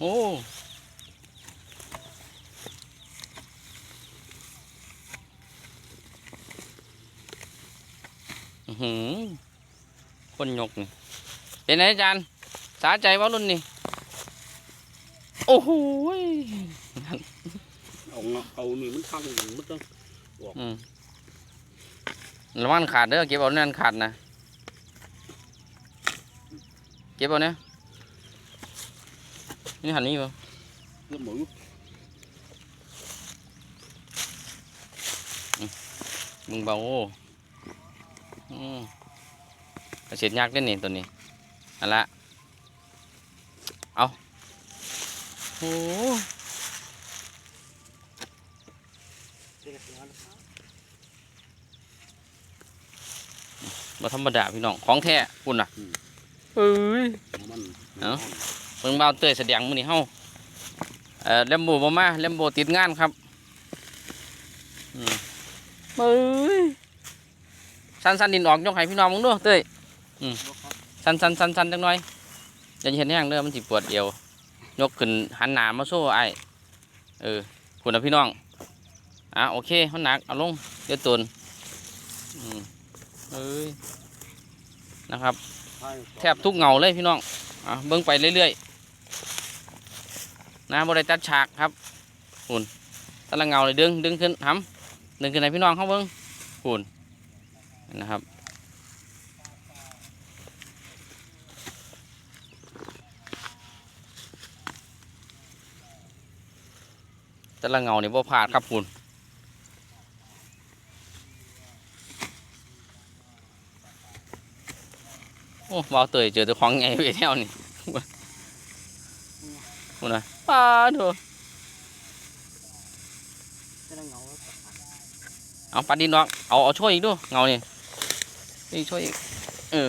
โอ้อื้อหือคนยกนี่เป็นไงอาจารย์สาใจว่ารุ่นนี่โอ้โหยเอาเงาเอานี่มันทังมันต้องอืมระวังขาดเด้อเก็บเอาแน่นขาดนะเก็บเอาเนี่ย นี่หันนี่ป่ะเรื่องหมูมึงเบาโอ้อืมกระเสียดยากเล่นนี่ตัวนี้เอันละเอาโอ้มาธรรมดาพี่น้อง ของแท้คุณน่ะเอ้ยมันเอ้าเบิ่งเบาเตยแสดงมื้อนี้เฮาเอ่อเลมโบบ่มาเลมโบติดงานครับอืมเอ้ยสันสันดินออกยกให้พี่น้องมึงดูเต้ยสันสันสันสันจังหน่อยอย่าเห็นแห้งเด้อมันสิปวดเอวยกขึ้นหันหน้ามาโซ่ไอ้ายเออคุณนะพี่น้องอะโอเคเขาหนักเอาลงเดี๋ยวตุนอืมเอ้ยนะครับ แทบทุกเงาเลยพี่น้องอะเบิ้งไปเรื่อยๆ นะบริตัดฉากครับหุ่นตะละเงาเลยดึงดึงขึ้นทำดึงขึ้นให้พี่น้องเขาเบิ้งหุ่นนะครับตะละเงาเนี่ยบ่พลาดครับหุ่นโอ้บ่าเตยเจอตัวของไงไปแถวนี่ หุ่นนะป้าดูเอาปัดดินออกเอาเอาช่วยอีกดูเงานี่นี่ช่วยอีกเออ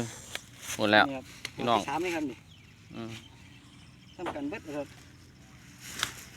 หมดแล้วพี่น้องถามนี่ครับนี่อืมทำกันเบิดเลยครับ